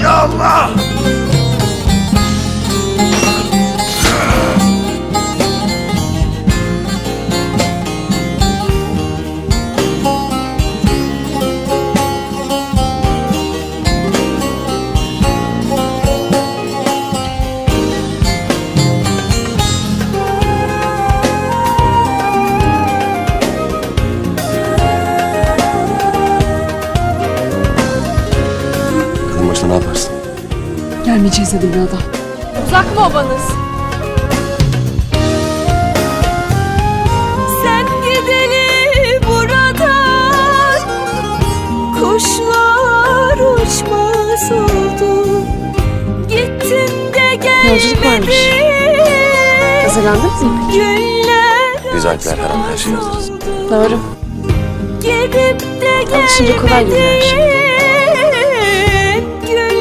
Ya Allah! Gelmeyeceğiz dedi bir adam. Uzak mı obanız? Sen gideli buradan Kuşlar uçmaz oldu Gittin de Yolculuk varmış. gelmedin Hazırlandınız mı peki? Güller Biz alpler her an her şeye hazırız. Doğru. Gelip de Alışınca kolay geliyor her şey.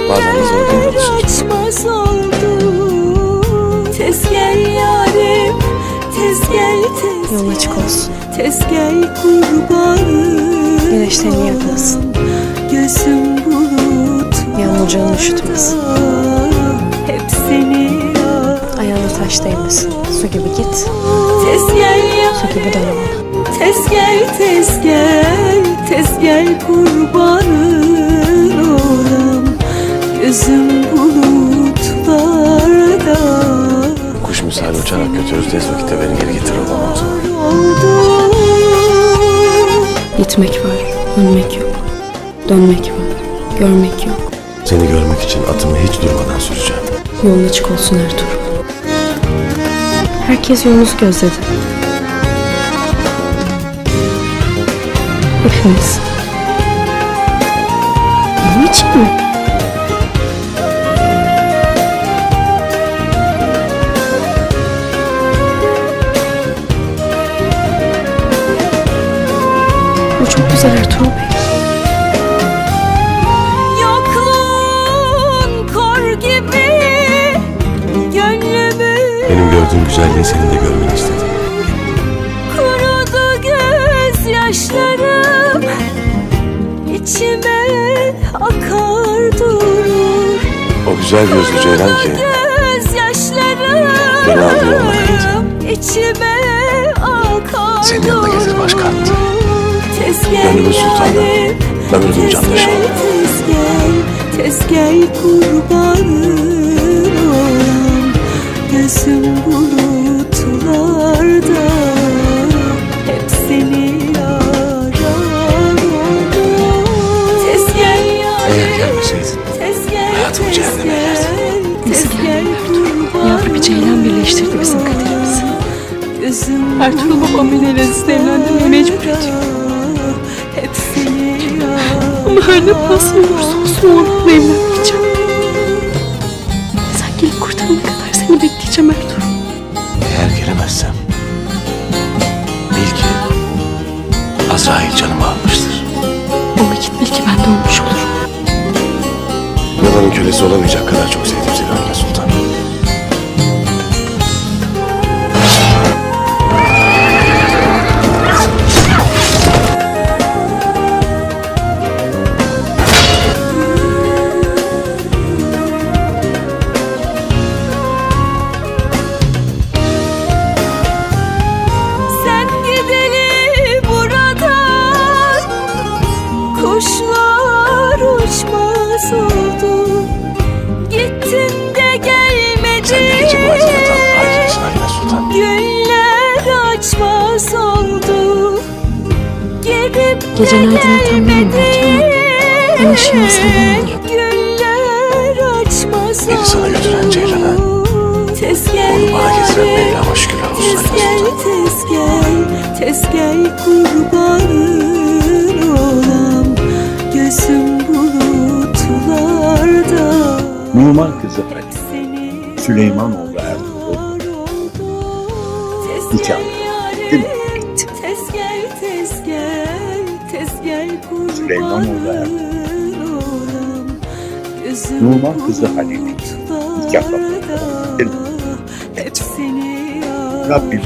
Bazen de zor açmaz oldu Tez gel yarim Tez gel tez Yolun açık olsun. Tez gel kurbanım Güneşlerini yakmasın. Gözüm bulut Yağmurcuğunu üşütmesin. Hep seni Ayağına taş değmesin. Su gibi git. Tez gel Su gibi yarim dön bana. Tez gel tez gel Gözüm bulutlarda Kuş misali uçarak götürürüz tez vakitte beni geri getirir babam Gitmek var. Ölmek yok. Dönmek var. Görmek yok. Seni görmek için atımı hiç durmadan süreceğim. Yolun açık olsun Ertuğrul. Herkes yolunuzu gözledi. Hepimiz. Benim için mi? Güzelliği senin de görmeni istedim. kurudu gözyaşlarım İçime akar durur O güzel gözlü ceylan ki Beni aldı yoluna gitti. İçime akar Senin yanına getir başka attı. Tez gel Gönlümün sultanı, ömrümün candaşı gel, ol. Tez gel, tez gel kurbanın olam Gözüm bulutlarda ne pahasına olursa olsun o onunla evlenmeyeceğim. Sen gelip kurtarana kadar seni bekleyeceğim Ertuğrul. Eğer gelemezsem bil ki Azrail canımı almıştır. O vakit bil ki ben de olmuş olurum. Yalanın kölesi olamayacak kadar çok sevdim oldu Gittin de gelmedin. Güller açmaz oldu. Gelip Gecenin benim belki ama ben açmaz Beni sana götüren Ceylan'a, Tez gel Onu bana getiren yarim. Mevlam'a şükürler olsun. Tez Anne gel, Numan kızı Ali, seni Süleymanoğlu Ertuğrul, nikah. Değil mi? Gel Süleymanoğlu Gözüm Numan kızı Halil'i nikahlamak. Değil mi? Seni Rabbim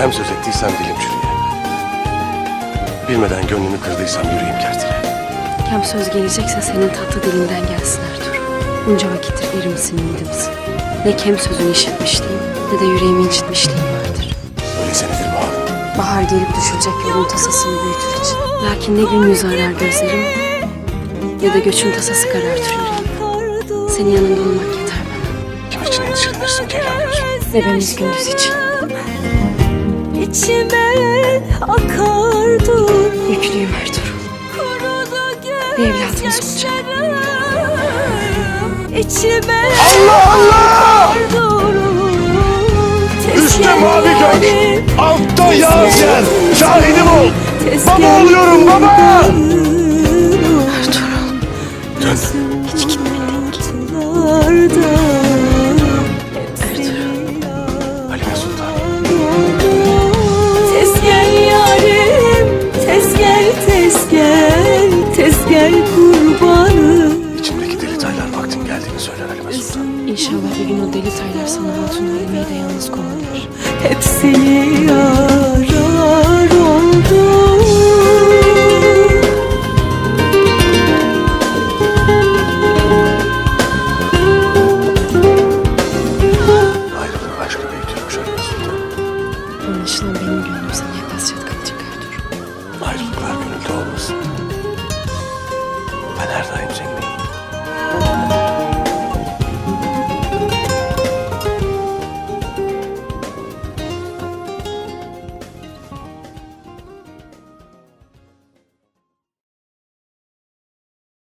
Kem söz ettiysem dilim çürüye. Bilmeden gönlünü kırdıysam yüreğim kertine. Kem söz gelecekse senin tatlı dilinden gelsin Ertuğrul. Bunca vakittir erimsin midimsin. Ne kem sözünü işitmişliğim ne de yüreğimi incitmişliğim vardır. Öyle senedir bağlı. Bahar gelip düşecek yolun tasasını büyütür için. Lakin ne gün yüzü arar gözlerim ne de göçün tasası karartır yüreğimi. Senin yanında olmak yeter bana. Kim için endişelenirsin Ceylan gözüm? Ve ben gündüz için. İçime akardı Yüklüyüm Ertuğrul. Bir evladımız olacak. İçime Allah Allah! Üstte mavi gök, altta yağız yer. Şahidim ol. Baba oluyorum baba. Ertuğrul. Dön. Hiç gitmedin İnşallah bir gün o deli taylar sana hatun Halime'yi de yalnız kovalar. Hep seni yarar oldu.